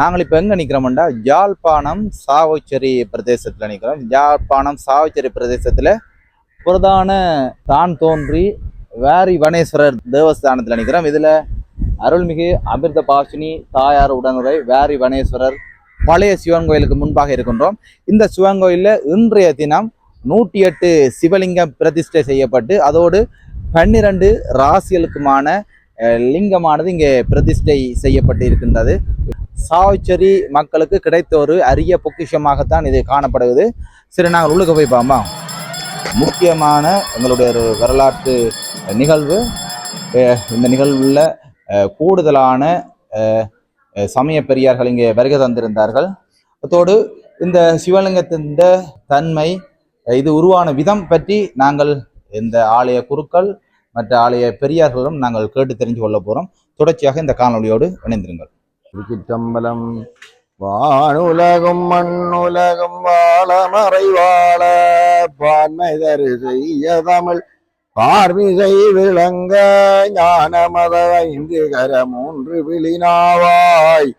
நாங்கள் இப்போ எங்கே நிற்கிறோம்டா யாழ்ப்பாணம் சாவச்சேரி பிரதேசத்தில் நிற்கிறோம் யாழ்ப்பாணம் சாவச்சேரி பிரதேசத்தில் பிரதான தான் தோன்றி வேரி வனேஸ்வரர் தேவஸ்தானத்தில் நிற்கிறோம் இதில் அருள்மிகு அமிர்த பாஷினி தாயார் உடனுரை வேரி வனேஸ்வரர் பழைய சிவன் கோயிலுக்கு முன்பாக இருக்கின்றோம். இந்த சிவன் கோயிலில் இன்றைய தினம் நூற்றி எட்டு சிவலிங்கம் பிரதிஷ்டை செய்யப்பட்டு அதோடு பன்னிரண்டு ராசிகளுக்குமான லிங்கமானது இங்கே பிரதிஷ்டை செய்யப்பட்டு இருக்கின்றது சாவச்சேரி மக்களுக்கு கிடைத்த ஒரு அரிய பொக்கிஷமாகத்தான் இது காணப்படுகிறது. சரி நாங்கள் உள்ளுக்கு போய் பாமா முக்கியமான எங்களுடைய ஒரு வரலாற்று நிகழ்வு இந்த நிகழ்வில் கூடுதலான சமய பெரியார்கள் இங்கே வருகை தந்திருந்தார்கள். அதோடு இந்த சிவலிங்கத்தின் தன்மை இது உருவான விதம் பற்றி நாங்கள் இந்த ஆலய குருக்கள் மற்ற ஆலய பெரியார்களும் நாங்கள் கேட்டு தெரிஞ்சு கொள்ள போகிறோம் தொடர்ச்சியாக இந்த காணொலியோடு இணைந்திருங்கள். திருச்சிற்றம்பலம் வானுலகும் மண்ணுலகும் வாழ மறைவாழ பான்மை தரு செய்ய தமிழ் பார்மிசை விளங்க ஞான மத ஐந்து கர மூன்று விழினாவாய்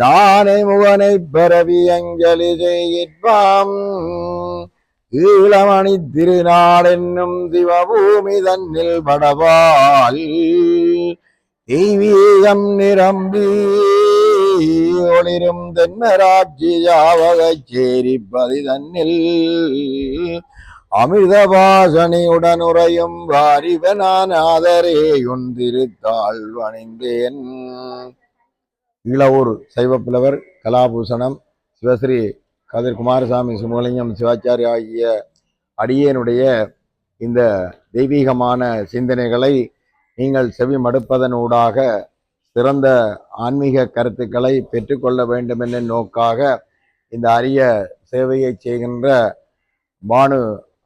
யானை முகனை பரவி அஞ்சலி செய்யிற்பாம். ஈழமணி திருநாள் என்னும் சிவபூமி தன்னில் படவாள். தெய்வீகம் நிரம்பி ஒளிரும் தென்மராட்சி யாவகச் சேரிப்பதி தன்னில் அமிர்த வாசனையுடன் உறையும் வாரிவனான் ஆதரே உந்திருத்தாள் வணிந்தேன். ஈழவூர் சைவப்புலவர் கலாபூஷணம் சிவஸ்ரீ கதிர் குமாரசாமி சுமலிங்கம் சிவாச்சாரி ஆகிய அடியேனுடைய இந்த தெய்வீகமான சிந்தனைகளை நீங்கள் செவி மடுப்பதனூடாக சிறந்த ஆன்மீக கருத்துக்களை பெற்றுக்கொள்ள வேண்டும் என்ற நோக்காக இந்த அரிய சேவையை செய்கின்ற பானு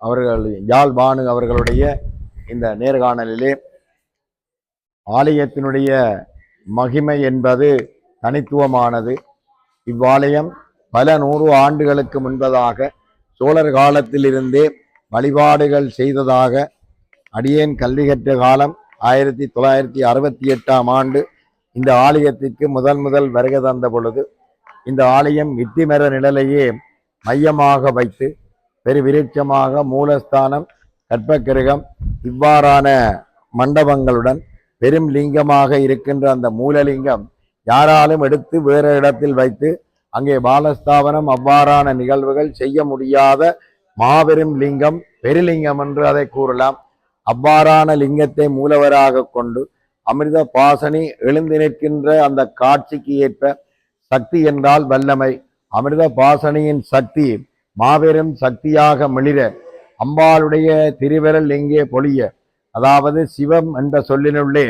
அவர்கள் யாழ் பானு அவர்களுடைய இந்த நேர்காணலிலே ஆலயத்தினுடைய மகிமை என்பது தனித்துவமானது. இவ்வாலயம் பல நூறு ஆண்டுகளுக்கு முன்பதாக சோழர் காலத்திலிருந்தே வழிபாடுகள் செய்ததாக அடியேன் கல்வி கற்ற காலம் ஆயிரத்தி தொள்ளாயிரத்தி அறுபத்தி எட்டாம் ஆண்டு இந்த ஆலயத்திற்கு முதல் முதல் வருகை தந்த பொழுது இந்த ஆலயம் இத்திமர நிழலையே மையமாக வைத்து பெருவிருட்சமாக மூலஸ்தானம் கற்பக்கிரகம் இவ்வாறான மண்டபங்களுடன் பெரும் லிங்கமாக இருக்கின்ற அந்த மூலலிங்கம் யாராலும் எடுத்து வேறு இடத்தில் வைத்து அங்கே பாலஸ்தாபனம் அவ்வாறான நிகழ்வுகள் செய்ய முடியாத மாபெரும் லிங்கம் பெருலிங்கம் என்று அதை கூறலாம். அவ்வாறான லிங்கத்தை மூலவராக கொண்டு அமிர்த பாசனி எழுந்து நிற்கின்ற அந்த காட்சிக்கு ஏற்ப சக்தி என்றால் வல்லமை. அமிர்த பாசனியின் சக்தி மாபெரும் சக்தியாக மிளிர அம்பாளுடைய திருவிரல் எங்கே பொழிய. அதாவது சிவம் என்ற சொல்லினுள்ளே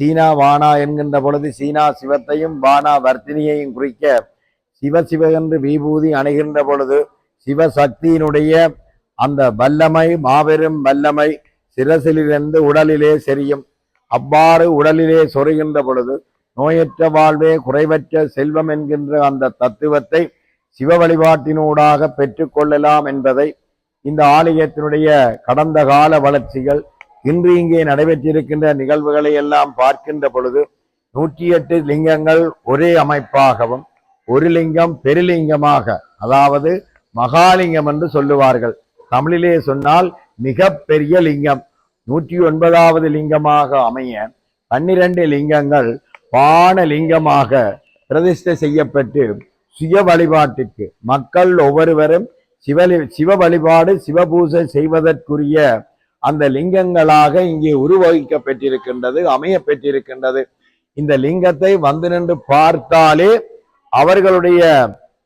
சீனா வானா என்கின்ற பொழுது சீனா சிவத்தையும் வானா வர்த்தினியையும் குறிக்க சிவ சிவ என்று விபூதி அணுகின்ற பொழுது சிவசக்தியினுடைய அந்த வல்லமை மாபெரும் வல்லமை சிரசிலிருந்து உடலிலே செரியும் அவ்வாறு உடலிலே சொருகின்ற பொழுது நோயற்ற வாழ்வே குறைவற்ற செல்வம் என்கின்ற அந்த தத்துவத்தை சிவ வழிபாட்டினூடாக பெற்றுக்கொள்ளலாம் என்பதை இந்த ஆலயத்தினுடைய கடந்த கால வளர்ச்சிகள் இன்று இங்கே நடைபெற்றிருக்கின்ற நிகழ்வுகளை எல்லாம் பார்க்கின்ற பொழுது நூற்றி எட்டு லிங்கங்கள் ஒரே அமைப்பாகவும் ஒரு லிங்கம் பெருலிங்கமாக அதாவது மகாலிங்கம் என்று சொல்லுவார்கள். தமிழிலே சொன்னால் மிக பெரிய லிங்கம். நூற்றி ஒன்பதாவது லிங்கமாக அமைய பன்னிரண்டு லிங்கங்கள் பான லிங்கமாக பிரதிஷ்டை செய்யப்பட்டு சுய வழிபாட்டிற்கு மக்கள் ஒவ்வொருவரும் சிவலி சிவ வழிபாடு சிவபூஜை செய்வதற்குரிய அந்த லிங்கங்களாக இங்கே உருவகிக்கப்பட்டிருக்கின்றது அமைய பெற்றிருக்கின்றது இந்த லிங்கத்தை வந்து நின்று பார்த்தாலே அவர்களுடைய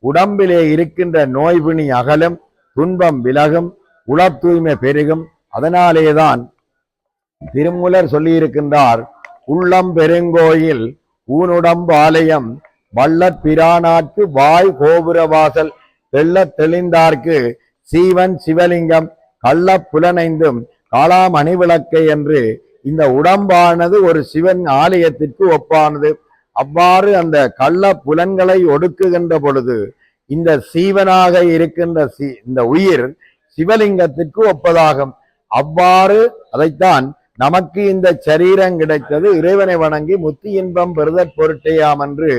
உடம்பிலே இருக்கின்ற நோய்பிணி அகலும் துன்பம் விலகும் உள தூய்மை பெருகும். அதனாலேதான் திருமூலர் சொல்லியிருக்கின்றார் உள்ளம் பெருங்கோயில் ஊனுடம்பு ஆலயம் வள்ளற் வாய் கோபுர வாசல் தெள்ளத் தெளிந்தார்க்கு சீவன் சிவலிங்கம் கள்ள புலனைந்தும் காளாம் அணிவிளக்கை என்று இந்த உடம்பானது ஒரு சிவன் ஆலயத்திற்கு ஒப்பானது. அவ்வாறு அந்த கள்ள புலன்களை ஒடுக்குகின்ற பொழுது இந்த சீவனாக இருக்கின்ற சி இந்த உயிர் சிவலிங்கத்திற்கு ஒப்பதாகும். அவ்வாறு அதைத்தான் நமக்கு இந்த சரீரம் கிடைத்தது. இறைவனை வணங்கி முத்தி இன்பம் பெறுதற் பொருட்டேயாம் என்று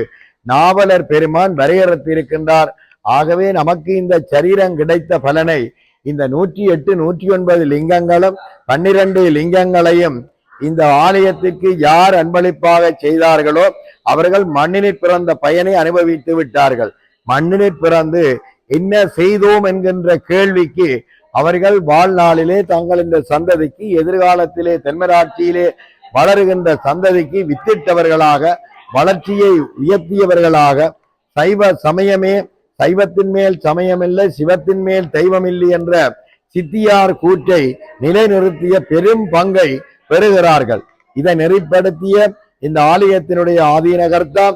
நாவலர் பெருமான் வரையறுத்திருக்கின்றார். ஆகவே நமக்கு இந்த சரீரம் கிடைத்த பலனை இந்த நூற்றி எட்டு நூற்றி ஒன்பது லிங்கங்களும் பன்னிரண்டு லிங்கங்களையும் இந்த ஆலயத்திற்கு யார் அன்பளிப்பாக செய்தார்களோ அவர்கள் மண்ணினில் பிறந்த பயனை அனுபவித்து விட்டார்கள். மண்ணினில் பிறந்து என்ன செய்தோம் என்கின்ற கேள்விக்கு அவர்கள் வாழ்நாளிலே தங்கள் இந்த சந்ததிக்கு எதிர்காலத்திலே தென்மராட்சியிலே வளருகின்ற சந்ததிக்கு வித்திட்டவர்களாக வளர்ச்சியை உயர்த்தியவர்களாக சைவ சமயமே சைவத்தின் மேல் சமயமில்லை சிவத்தின் மேல் தெய்வமில்லை என்ற சித்தியார் கூற்றை நிலைநிறுத்திய பெரும் பங்கை பெறுகிறார்கள். இதை நெறிப்படுத்திய இந்த ஆலயத்தினுடைய ஆதீனகர்த்தா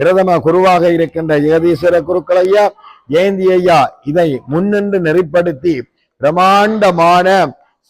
பிரதம குருவாக இருக்கின்ற ஜெகதீஸ்வர குருக்களையா ஜெயந்தி ஐயா இதை முன்னின்று நெறிப்படுத்தி பிரமாண்டமான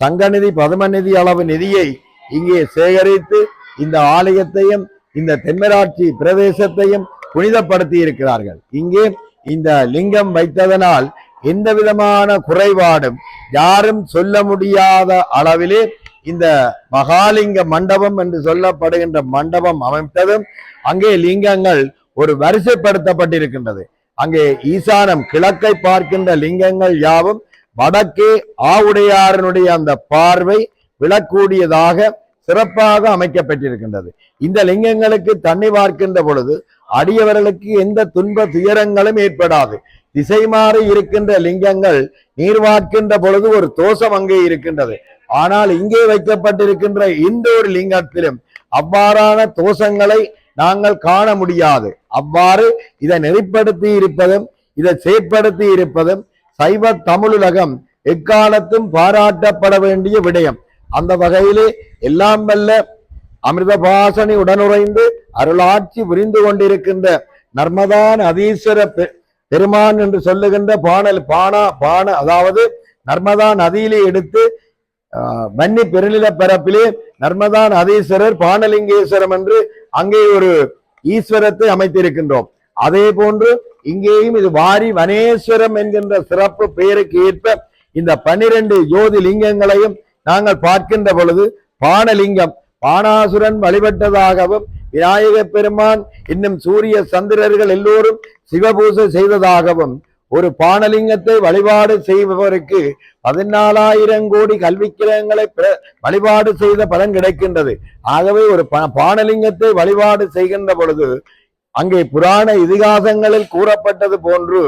சங்கநிதி பதமநிதி அளவு நிதியை இங்கே சேகரித்து இந்த ஆலயத்தையும் இந்த தென்மராட்சி பிரதேசத்தையும் புனிதப்படுத்தி இருக்கிறார்கள் இங்கே இந்த லிங்கம் வைத்ததனால் எந்த விதமான குறைபாடும் யாரும் சொல்ல முடியாத அளவிலே இந்த மகாலிங்க மண்டபம் என்று சொல்லப்படுகின்ற மண்டபம் அமைத்ததும் அங்கே லிங்கங்கள் ஒரு வரிசைப்படுத்தப்பட்டிருக்கின்றது. அங்கே ஈசானம் கிழக்கை பார்க்கின்ற லிங்கங்கள் யாவும் வடக்கே ஆவுடையாரனுடைய அந்த பார்வை விழக்கூடியதாக சிறப்பாக அமைக்கப்பட்டிருக்கின்றது. இந்த லிங்கங்களுக்கு தண்ணி பார்க்கின்ற பொழுது அடியவர்களுக்கு எந்த துன்ப துயரங்களும் ஏற்படாது. திசை மாறி இருக்கின்ற லிங்கங்கள் நீர் வார்க்கின்ற பொழுது ஒரு தோஷம் அங்கே இருக்கின்றது. ஆனால் இங்கே வைக்கப்பட்டிருக்கின்ற இந்த ஒரு லிங்கத்திலும் அவ்வாறான தோஷங்களை நாங்கள் காண முடியாது. அவ்வாறு இதை நெறிப்படுத்தி இருப்பதும் இதை செயற்படுத்தி இருப்பதும் சைவ தமிழுலகம் எக்காலத்தும் பாராட்டப்பட வேண்டிய விடயம். அந்த வகையிலே எல்லாம் வல்ல அமிர்தபாசனி உடனுறைந்து அருளாட்சி புரிந்து கொண்டிருக்கின்ற நர்மதான் அதீஸ்வர பெருமான் என்று சொல்லுகின்ற பாணல் பானா பான அதாவது நர்மதா நதியிலே எடுத்து வன்னி பெருநில பரப்பிலே நர்மதா நதீஸ்வரர் பானலிங்கேஸ்வரம் என்று அங்கே ஒரு ஈஸ்வரத்தை அமைத்திருக்கின்றோம். அதே போன்று இங்கேயும் இது வாரி வனேஸ்வரம் என்கின்ற சிறப்பு பெயருக்கு ஏற்ப இந்த பன்னிரண்டு ஜோதி லிங்கங்களையும் நாங்கள் பார்க்கின்ற பொழுது பானலிங்கம் பானாசுரன் வழிபட்டதாகவும் விநாயக பெருமான் இன்னும் சூரிய சந்திரர்கள் எல்லோரும் சிவபூசை செய்ததாகவும் ஒரு பானலிங்கத்தை வழிபாடு செய்பவருக்கு பதினாலாயிரம் கோடி கல்விக்கிரகங்களை பிர- வழிபாடு செய்த பலன் கிடைக்கின்றது. ஆகவே ஒரு பானலிங்கத்தை வழிபாடு செய்கின்ற பொழுது அங்கே புராண இதிகாசங்களில் கூறப்பட்டது போன்று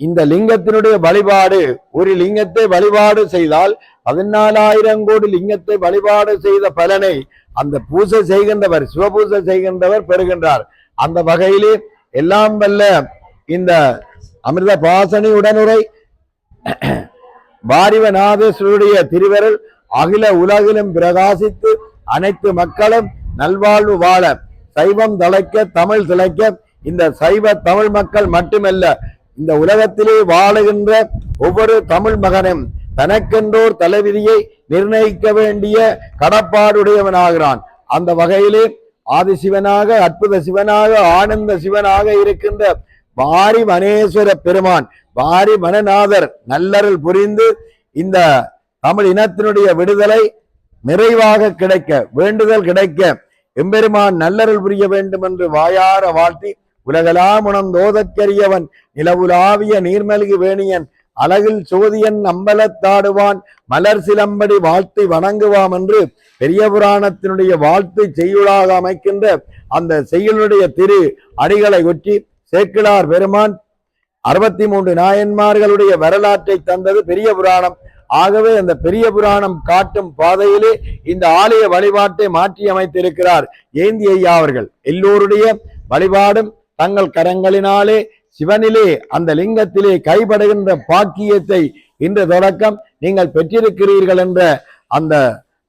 இந்த லிங்கத்தினுடைய வழிபாடு ஒரு லிங்கத்தை வழிபாடு செய்தால் பதினாலாயிரம் கோடி லிங்கத்தை வழிபாடு செய்த பலனை அந்த பூசை செய்கின்றவர் சிவபூசை செய்கின்றவர் பெறுகின்றார். அந்த வகையிலே எல்லாம் வல்ல இந்த அமிர்த பாசனி உடனுரை. பாரிவநாதேஸ்வருடைய திருவருள் அகில உலகிலும் பிரகாசித்து அனைத்து மக்களும் நல்வாழ்வு வாழ சைவம் தலைக்க தமிழ் திளைக்க இந்த சைவ தமிழ் மக்கள் மட்டுமல்ல இந்த உலகத்திலே வாழுகின்ற ஒவ்வொரு தமிழ் மகனும் தனக்கென்றோர் தலைவிதியை நிர்ணயிக்க வேண்டிய கடப்பாடுடையவனாகிறான். அந்த வகையிலே ஆதிசிவனாக அற்புத சிவனாக ஆனந்த சிவனாக இருக்கின்ற வாரி மனேஸ்வர பெருமான் வாரி மனநாதர் நல்லருள் புரிந்து இந்த தமிழ் இனத்தினுடைய விடுதலை நிறைவாக கிடைக்க வேண்டுதல் கிடைக்க எம்பெருமான் நல்லருள் புரிய வேண்டும் என்று வாயார வாழ்த்தி உலகலாம் உணர்ந்தோதற்கரியவன் நிலவுலாவிய நீர்மல்கி வேணியன் அழகில் சோதியன் அம்பலத்தாடுவான் மலர் சிலம்படி வாழ்த்தி வணங்குவாம் என்று பெரிய புராணத்தினுடைய வாழ்த்து செய்யுளாக அமைக்கின்ற அந்த செய்யுளுடைய திரு அடிகளை ஒற்றி சேக்கிழார் பெருமான் அறுபத்தி மூன்று நாயன்மார்களுடைய வரலாற்றை தந்தது பெரிய புராணம். ஆகவே அந்த பெரிய புராணம் காட்டும் பாதையிலே இந்த ஆலய வழிபாட்டை மாற்றி அமைத்திருக்கிறார் ஏந்தி ஐயா அவர்கள். எல்லோருடைய வழிபாடும் தங்கள் கரங்களினாலே சிவனிலே அந்த லிங்கத்திலே கைபடுகின்ற பாக்கியத்தை இன்று தொடக்கம் நீங்கள் பெற்றிருக்கிறீர்கள் என்ற அந்த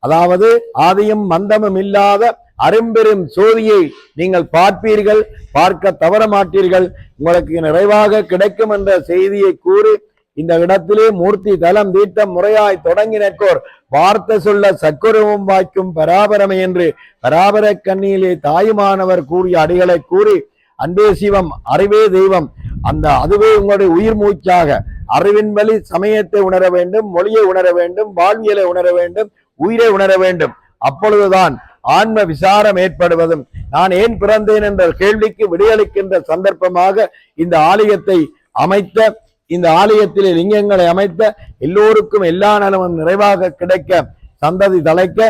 அதாவது ஆதியும் மந்தமும் இல்லாத அரும்பெரும் சோதியை நீங்கள் பார்ப்பீர்கள் பார்க்க தவற மாட்டீர்கள். உங்களுக்கு நிறைவாக கிடைக்கும் என்ற செய்தியை கூறி இந்த இடத்திலே மூர்த்தி தலம் தீட்டம் முறையாய் தொடங்கி நிற்கோர் வார்த்தை சொல்ல சக்குருவும் வாய்க்கும் பராபரமை என்று பராபர கண்ணியிலே தாயுமானவர் கூறிய அடிகளை கூறி அன்பே சிவம் அறிவே தெய்வம் அந்த அதுவே உங்களுடைய உயிர் மூச்சாக. அறிவின் வழி சமயத்தை உணர வேண்டும் மொழியை உணர வேண்டும் வாழ்வியலை உணர வேண்டும் உயிரை உணர வேண்டும். அப்பொழுதுதான் ஆன்ம விசாரம் ஏற்படுவதும் நான் ஏன் பிறந்தேன் என்ற கேள்விக்கு விடையளிக்கின்ற சந்தர்ப்பமாக இந்த ஆலயத்தை அமைத்த இந்த ஆலயத்திலே லிங்கங்களை அமைத்த எல்லோருக்கும் எல்லா நலமும் நிறைவாக கிடைக்க சந்ததி தலைக்க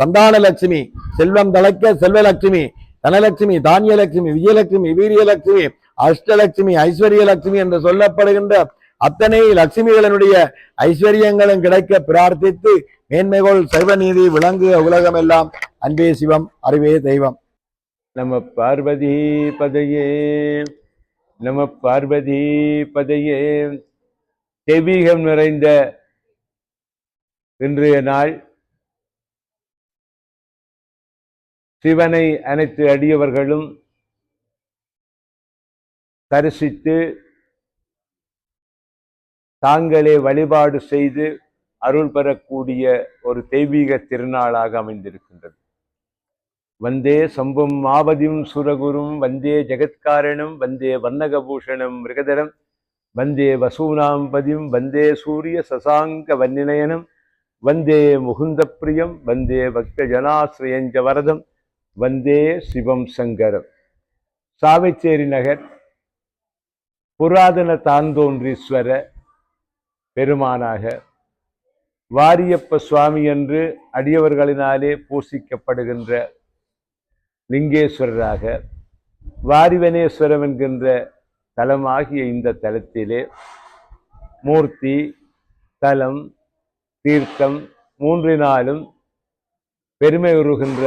சந்தானலட்சுமி செல்வம் தலைக்க செல்வலட்சுமி தனலட்சுமி தானியலட்சுமி விஜயலட்சுமி வீரியலட்சுமி அஷ்டலட்சுமி ஐஸ்வர்யலட்சுமி என்று சொல்லப்படுகின்ற அத்தனை லட்சுமிகளினுடைய ஐஸ்வர்யங்களும் கிடைக்க பிரார்த்தித்து மேன்மைகோள் சைவநீதி விளங்குக உலகமெல்லாம் அன்பே சிவம் அறிவே தெய்வம். நம பார்வதி பதையே நம பார்வதி பதையே. தெய்வீகம் நிறைந்த இன்றைய நாள். சிவனை அனைத்து அடியவர்களும் தரிசித்து தாங்களே வழிபாடு செய்து அருள் பெறக்கூடிய ஒரு தெய்வீக திருநாளாக அமைந்திருக்கின்றது. வந்தே சம்பும் மாபதியும் சுரகுரும் வந்தே ஜெகத்காரணம் வந்தே வர்ணகபூஷணம் மிருகதரம் வந்தே வசூனாம்பதியும் வந்தே சூரிய சசாங்க வன்னிலயனம் வந்தே முகுந்த பிரியம் வந்தே பக்த ஜனாசிரியஞ்ச வரதம் வந்தே சிவம் சங்கரம். சாவைச்சேரி நகர் புராதன தாந்தோன்றீஸ்வர பெருமானாக வாரியப்ப சுவாமி என்று அடியவர்களினாலே பூசிக்கப்படுகின்ற லிங்கேஸ்வரராக வாரிவனேஸ்வரம் என்கின்ற தலமாகிய இந்த தலத்திலே மூர்த்தி தலம் தீர்த்தம் மூன்றினாலும் பெருமை உருகின்ற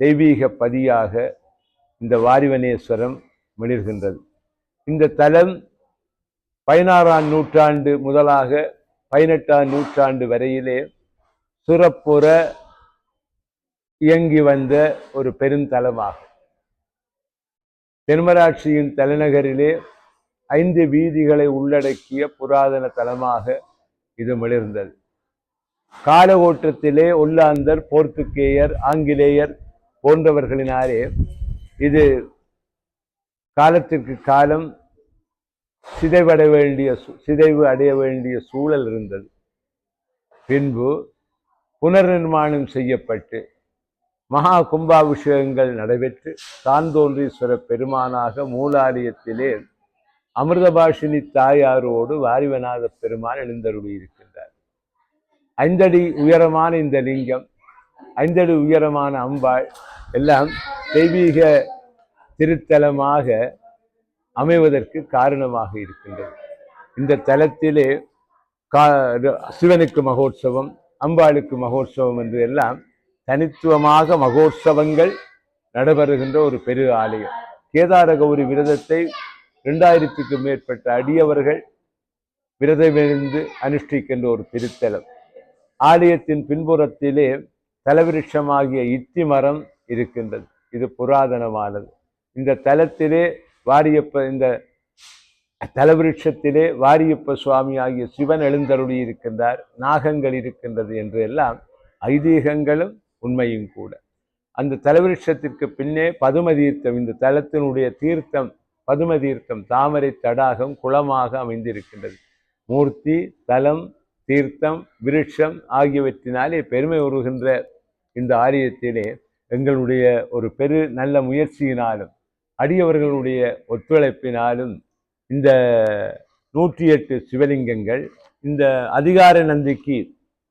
தெய்வீக பதியாக இந்த வாரிவனேஸ்வரம் மிளிர்கின்றது. இந்த தலம் பதினாறாம் நூற்றாண்டு முதலாக பதினெட்டாம் நூற்றாண்டு வரையிலே சுரப்புற இயங்கி வந்த ஒரு பெருந்தலமாகும் தென்மராட்சியின் தலைநகரிலே ஐந்து வீதிகளை உள்ளடக்கிய புராதன தலமாக இது மிளிர்ந்தது. கால ஓட்டத்திலே ஒல்லாந்தர் போர்த்துக்கேயர் ஆங்கிலேயர் போன்றவர்களினாலே இது காலத்திற்கு காலம் சிதைவட வேண்டிய சிதைவு அடைய வேண்டிய சூழல் இருந்தது. பின்பு புனர்நிர்மாணம் செய்யப்பட்டு மகா கும்பாபிஷேகங்கள் நடைபெற்று தாந்தோன்றீஸ்வர பெருமானாக மூலாலயத்திலே அமிர்தபாஷினி தாயாரோடு வாரிவநாத பெருமான் எழுந்தருளி இருக்கின்றார். ஐந்தடி உயரமான இந்த லிங்கம் ஐந்தடி உயரமான அம்பாள் எல்லாம் தெய்வீக திருத்தலமாக அமைவதற்கு காரணமாக இருக்கின்றது. இந்த தலத்திலே கா சிவனுக்கு மகோற்சவம் அம்பாளுக்கு மகோற்சவம் என்று எல்லாம் தனித்துவமாக மகோற்சவங்கள் நடைபெறுகின்ற ஒரு பெரு ஆலயம். கேதார கௌரி விரதத்தை ரெண்டாயிரத்துக்கும் மேற்பட்ட அடியவர்கள் விரதமிருந்து அனுஷ்டிக்கின்ற ஒரு திருத்தலம். ஆலயத்தின் பின்புறத்திலே தலவிருஷமாகிய இத்தி மரம் இருக்கின்றது. இது புராதனமானது. இந்த தலத்திலே வாரியப்ப இந்த தலவிருட்சத்திலே வாரியப்ப சுவாமி ஆகிய சிவன் எழுந்தருளி இருக்கின்றார் நாகங்கள் இருக்கின்றது என்று எல்லாம் ஐதீகங்களும் உண்மையும் கூட. அந்த தலவிருட்சத்திற்கு பின்னே பதும தீர்த்தம் இந்த தலத்தினுடைய தீர்த்தம் பதும தீர்த்தம் தாமரை தடாகம் குளமாக அமைந்திருக்கின்றது. மூர்த்தி தலம் தீர்த்தம் விருட்சம் ஆகியவற்றினாலே பெருமை உருகின்ற இந்த ஆலயத்திலே எங்களுடைய ஒரு பெரு நல்ல முயற்சியினாலும் அடியவர்களுடைய ஒத்துழைப்பினாலும் இந்த நூற்றி எட்டு சிவலிங்கங்கள் இந்த அதிகார நந்திக்கு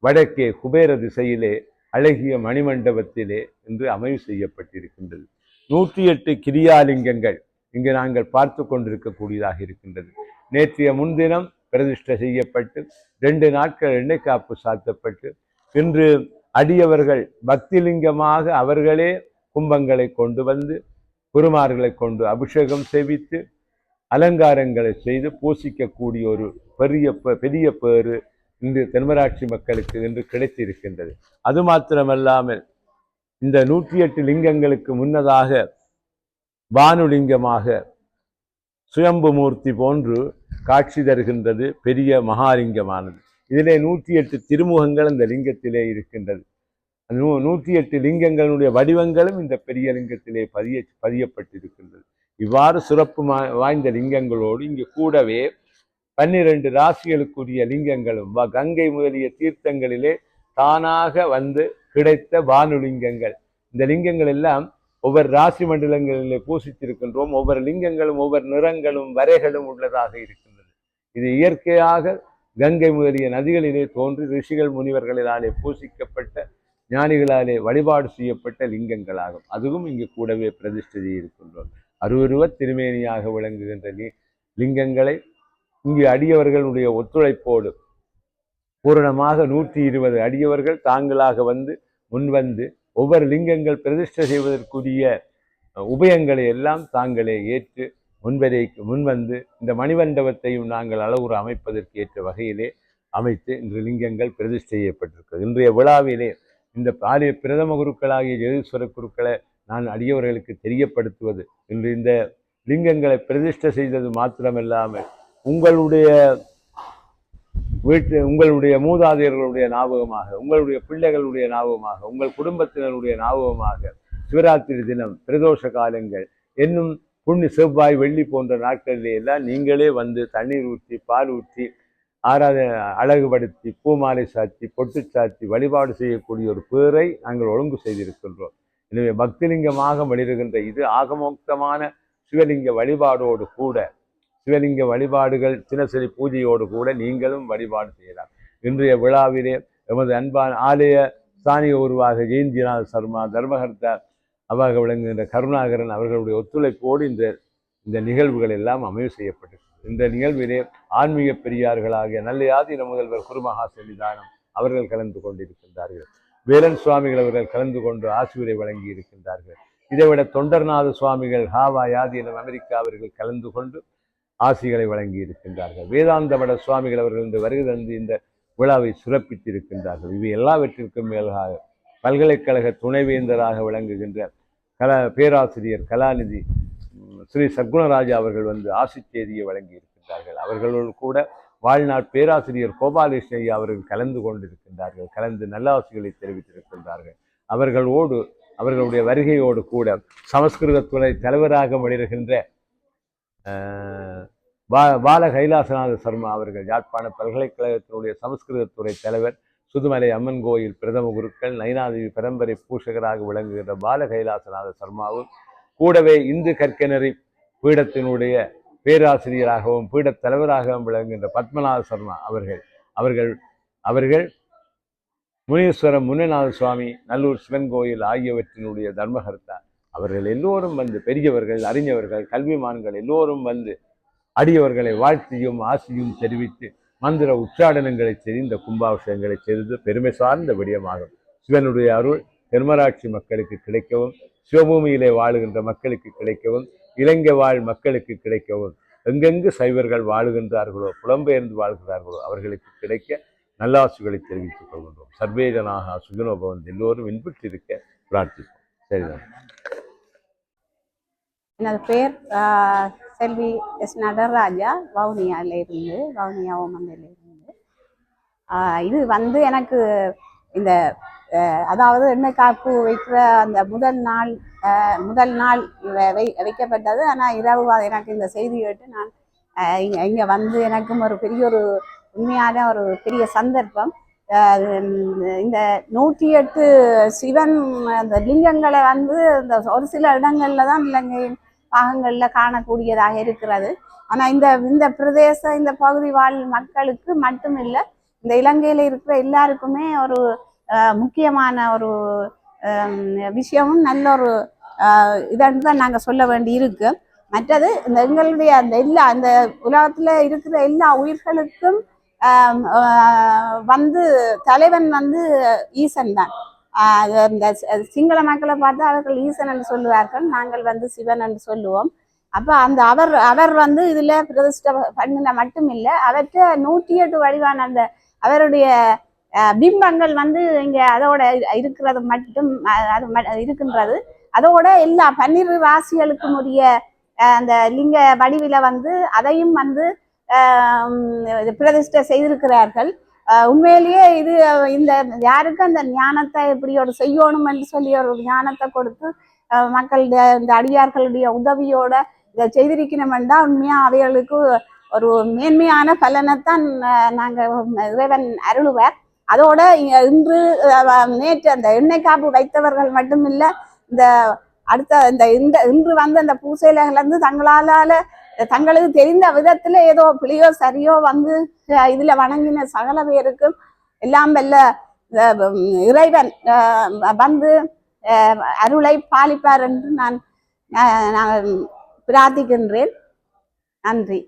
வடக்கே குபேர திசையிலே அழகிய மணிமண்டபத்திலே என்று அமைவு செய்யப்பட்டிருக்கின்றது. நூற்றி எட்டு கிரியாலிங்கங்கள் இங்கு நாங்கள் பார்த்து கொண்டிருக்கக்கூடியதாக இருக்கின்றது. நேற்றைய முன்தினம் பிரதிஷ்டை செய்யப்பட்டு ரெண்டு நாட்கள் எண்ணெய் காப்பு சாத்தப்பட்டு இன்று அடியவர்கள் பக்திலிங்கமாக அவர்களே கும்பங்களை கொண்டு வந்து குருமார்களை கொண்டு அபிஷேகம் செய்வித்து அலங்காரங்களை செய்து பூசிக்கக்கூடிய ஒரு பெரிய பெரிய பேறு இன்று தென்மராட்சி மக்களுக்கு இன்று கிடைத்திருக்கின்றது. அது மாத்திரமல்லாமல் இந்த நூற்றி எட்டு லிங்கங்களுக்கு முன்னதாக வானுலிங்கமாக சுயம்பு மூர்த்தி போன்று காட்சி தருகின்றது பெரிய மகாலிங்கமானது. இதிலே நூற்றி எட்டு திருமுகங்கள் அந்த லிங்கத்திலே இருக்கின்றது. நூ நூற்றி எட்டு லிங்கங்களுடைய வடிவங்களும் இந்த பெரிய லிங்கத்திலே பதிய பதியப்பட்டிருக்கின்றது. இவ்வாறு சிறப்பு வாய்ந்த லிங்கங்களோடு இங்கு கூடவே பன்னிரண்டு ராசிகளுக்குரிய லிங்கங்களும் வ- கங்கை முதலிய தீர்த்தங்களிலே தானாக வந்து கிடைத்த வானுலிங்கங்கள். இந்த லிங்கங்கள் எல்லாம் ஒவ்வொரு ராசி மண்டலங்களிலே பூசித்திருக்கின்றோம். ஒவ்வொரு லிங்கங்களும் ஒவ்வொரு நிறங்களும் வரைகளும் உள்ளதாக இருக்கின்றது. இது இயற்கையாக கங்கை முதலிய நதிகளிலே தோன்றி ரிஷிகள் முனிவர்களினாலே பூசிக்கப்பட்ட ஞானிகளாலே வழிபாடு செய்யப்பட்ட லிங்கங்களாகும். அதுவும் இங்கு கூடவே பிரதிஷ்டை இருக்கின்றோம். அருவருவ திருமேனியாக விளங்குகின்ற லி லிங்கங்களை இங்கு அடியவர்களுடைய ஒத்துழைப்போடு பூரணமாக நூற்றி இருபது அடியவர்கள் தாங்களாக வந்து முன்வந்து ஒவ்வொரு லிங்கங்கள் பிரதிஷ்டை செய்வதற்குரிய உபயங்களை எல்லாம் தாங்களே ஏற்று முன்வரை முன்வந்து இந்த மணிமண்டபத்தையும் நாங்கள் அளவுறு அமைப்பதற்கு ஏற்ற வகையிலே அமைத்து இன்று லிங்கங்கள் பிரதிஷ்டை செய்யப்பட்டிருக்கிறது. இன்றைய விழாவிலே இந்த பாரிய பிரதம குருக்களாகிய ஜெகதீஸ்வர குருக்களை நான் அடியவர்களுக்கு தெரியப்படுத்துவது இன்று இந்த லிங்கங்களை பிரதிஷ்டை செய்தது மாத்திரமில்லாமல் உங்களுடைய வீட்டு உங்களுடைய மூதாதையர்களுடைய ஞாபகமாக உங்களுடைய பிள்ளைகளுடைய ஞாபகமாக உங்கள் குடும்பத்தினருடைய ஞாபகமாக சிவராத்திரி தினம் பிரதோஷ காலங்கள் என்னும் புண்ணி செவ்வாய் வெள்ளி போன்ற நாட்களிலே எல்லாம் நீங்களே வந்து தண்ணீர் ஊற்றி பால் ஊற்றி ஆராதனை அழகுபடுத்தி பூமாலை சாத்தி பொட்டு சாத்தி வழிபாடு செய்யக்கூடிய ஒரு பேரை நாங்கள் ஒழுங்கு செய்திருக்கின்றோம். எனவே பக்திலிங்கமாக வெளிருகின்ற இது ஆகமோக்தமான சிவலிங்க வழிபாடோடு கூட சிவலிங்க வழிபாடுகள் தினசரி பூஜையோடு கூட நீங்களும் வழிபாடு செய்யலாம். இன்றைய விழாவிலே எமது அன்பான ஆலய ஸ்தானிக உருவாக ஜெயந்திநாத் சர்மா தர்மகர்த்தா அவாக விளங்குகின்ற கருணாகரன் அவர்களுடைய ஒத்துழைப்போடு இந்த இந்த நிகழ்வுகள் எல்லாம் அமைவு செய்யப்பட்டு இந்த நிகழ்விலே ஆன்மீக பெரியார்களாகிய நல்லயாதீன முதல்வர் குருமகா செல்லிதானம் அவர்கள் கலந்து கொண்டிருக்கின்றார்கள். வேலன் சுவாமிகள் அவர்கள் கலந்து கொண்டு ஆசிரியரை வழங்கி இருக்கின்றார்கள். இதைவிட தொண்டர்நாத சுவாமிகள் ஹாவா யாதீனம் அமெரிக்கா அவர்கள் கலந்து கொண்டு ஆசிகளை வழங்கி இருக்கின்றார்கள். வேதாந்த மட சுவாமிகள் அவர்கள் இந்த வருகை தந்து இந்த விழாவை சிறப்பித்திருக்கின்றார்கள். இவை எல்லாவற்றிற்கும் மேலாக பல்கலைக்கழக துணைவேந்தராக விளங்குகின்ற கல பேராசிரியர் கலாநிதி ஸ்ரீ சகுணராஜா அவர்கள் வந்து ஆசி செய்தியை வழங்கி இருக்கின்றார்கள் அவர்களோடு கூட வாழ்நாள் பேராசிரியர் கோபாலகிருஷ்ணய்யா அவர்கள் கலந்து கொண்டிருக்கின்றார்கள். கலந்து நல்லாசிகளை தெரிவித்திருக்கின்றார்கள். அவர்களோடு அவர்களுடைய வருகையோடு கூட சமஸ்கிருத துறை தலைவராக வெளியிடுகின்ற பா பால கைலாசநாத சர்மா அவர்கள் யாழ்ப்பாண பல்கலைக்கழகத்தினுடைய சமஸ்கிருதத்துறை தலைவர் சுதுமலை அம்மன் கோயில் பிரதம குருக்கள் நயனாதேவி பரம்பரை பூஷகராக விளங்குகின்ற பால கைலாசநாத சர்மாவும் கூடவே இந்து கற்கனரி பீடத்தினுடைய பேராசிரியராகவும் பீடத் தலைவராகவும் விளங்குகின்ற பத்மநாத சர்மா அவர்கள் அவர்கள் அவர்கள் முனீஸ்வரம் முன்னநாத சுவாமி நல்லூர் சிவன் கோயில் ஆகியவற்றினுடைய தர்மகர்த்தா. அவர்கள் எல்லோரும் வந்து பெரியவர்கள் அறிஞவர்கள் கல்விமான்கள் எல்லோரும் வந்து அடியவர்களை வாழ்த்தியும் ஆசியும் தெரிவித்து மந்திர உச்சாடனங்களை செய்து இந்த கும்பாபிஷேகங்களை செய்தது பெருமை சார்ந்த விடயமாகும். சிவனுடைய அருள் தென்மராட்சி மக்களுக்கு கிடைக்கவும் சிவபூமியிலே வாழுகின்ற மக்களுக்கு கிடைக்கவும் இலங்கை வாழ் மக்களுக்கு கிடைக்கவும் எங்கெங்கு சைவர்கள் வாழுகின்றார்களோ புலம்பெயர்ந்து வாழ்கிறார்களோ அவர்களுக்கு கிடைக்க நல்லாசுகளை தெரிவித்துக் கொள்கின்றோம். சர்வேஜனாக சுகுணோபவன் எல்லோரும் இன்புற்றிருக்க பிரார்த்திப்போம். சரிதான். எனது பேர் செல்வி எஸ் நடராஜா வவுனியால இருந்து வவுனியா ஓமந்தில இருந்து இது வந்து எனக்கு இந்த அதாவது எண்ணெய் காப்பு வைக்கிற அந்த முதல் நாள் முதல் நாள் வை- வைக்கப்பட்டது. ஆனால் இரவு எனக்கு இந்த செய்தி கேட்டு நான் இங்கே வந்து எனக்கும் ஒரு பெரிய ஒரு உண்மையான ஒரு பெரிய சந்தர்ப்பம். இந்த நூற்றி எட்டு சிவன் அந்த லிங்கங்களை வந்து இந்த ஒரு சில இடங்களில் தான் இலங்கையின் பாகங்களில் காணக்கூடியதாக இருக்கிறது. ஆனால் இந்த இந்த பிரதேச இந்த பகுதி வாழ் மக்களுக்கு மட்டும் இல்லை இந்த இலங்கையில் இருக்கிற எல்லாருக்குமே ஒரு முக்கியமான ஒரு விஷயமும் நல்ல ஒரு இதன்னு தான் நாங்கள் சொல்ல வேண்டி இருக்கு மற்றது இந்த எங்களுடைய அந்த எல்லா அந்த உலகத்தில் இருக்கிற எல்லா உயிர்களுக்கும் வந்து தலைவன் வந்து ஈசன் தான். அது இந்த சிங்கள மக்களை பார்த்தா அவர்கள் ஈசன் என்று சொல்லுவார்கள் நாங்கள் வந்து சிவன் என்று சொல்லுவோம். அப்போ அந்த அவர் அவர் வந்து இதில் பிரதிஷ்ட பண்ணின மட்டும் இல்லை அவற்றை நூற்றி எட்டு வடிவான அந்த அவருடைய பிம்பங்கள் வந்து இங்கே அதோட இருக்கிறது மட்டும் அது ம- இருக்கின்றது. அதோட எல்லா பன்னிரு ராசிகளுக்கும் உரிய அந்த லிங்க வடிவில வந்து அதையும் வந்து இது பிரதிஷ்டை செய்திருக்கிறார்கள். உண்மையிலேயே இது இந்த யாருக்கு அந்த ஞானத்தை இப்படி ஒரு செய்யணும் என்று சொல்லி ஒரு ஞானத்தை கொடுத்து மக்களுடைய இந்த அடியார்களுடைய உதவியோட இதை செய்திருக்கணும்னா உண்மையா அவைகளுக்கு ஒரு மேன்மையான பலனைத்தான் நாங்கள் இறைவன் அருளுவார். அதோட இன்று நேற்று அந்த எண்ணெய் காப்பு வைத்தவர்கள் மட்டுமில்ல இந்த அடுத்த இந்த இந்த இன்று வந்து அந்த பூசையிலிருந்து தங்களால தங்களுக்கு தெரிந்த விதத்துல ஏதோ பிழையோ சரியோ வந்து இதுல வணங்கின சகல பேருக்கும் எல்லாம் வெல்ல இறைவன் வந்து அருளை பாலிப்பார் என்று நான் நான் பிரார்த்திக்கின்றேன். நன்றி.